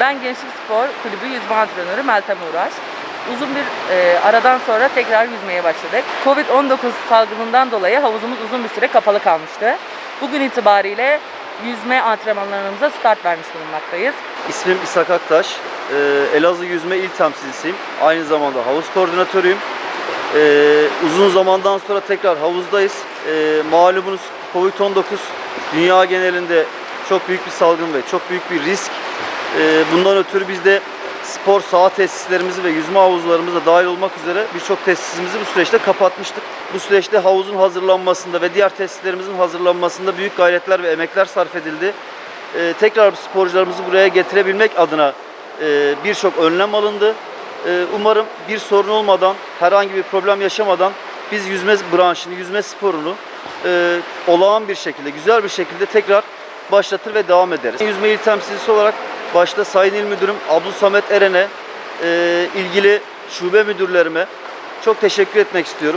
Ben Gençlik Spor Kulübü yüzme antrenörü Meltem Uğraş. Uzun bir e, aradan sonra tekrar yüzmeye başladık. Covid-19 salgınından dolayı havuzumuz uzun bir süre kapalı kalmıştı. Bugün itibariyle yüzme antrenmanlarımıza start vermiş bulunmaktayız. İsmim İshak Aktaş. Ee, Elazığ Yüzme İl Temsilcisiyim. Aynı zamanda havuz koordinatörüyüm. Ee, uzun zamandan sonra tekrar havuzdayız. Ee, malumunuz Covid-19 dünya genelinde çok büyük bir salgın ve çok büyük bir risk. Ee, bundan ötürü biz de spor saha tesislerimizi ve yüzme havuzlarımıza dahil olmak üzere birçok tesisimizi bu süreçte kapatmıştık. Bu süreçte havuzun hazırlanmasında ve diğer tesislerimizin hazırlanmasında büyük gayretler ve emekler sarf edildi. Ee, tekrar sporcularımızı buraya getirebilmek adına e, birçok önlem alındı. Ee, umarım bir sorun olmadan, herhangi bir problem yaşamadan biz yüzme branşını, yüzme sporunu e, olağan bir şekilde, güzel bir şekilde tekrar başlatır ve devam ederiz. Yüzme il temsilcisi olarak başta Sayın İl Müdürüm Abdül Samet Eren'e, e, ilgili şube müdürlerime çok teşekkür etmek istiyorum.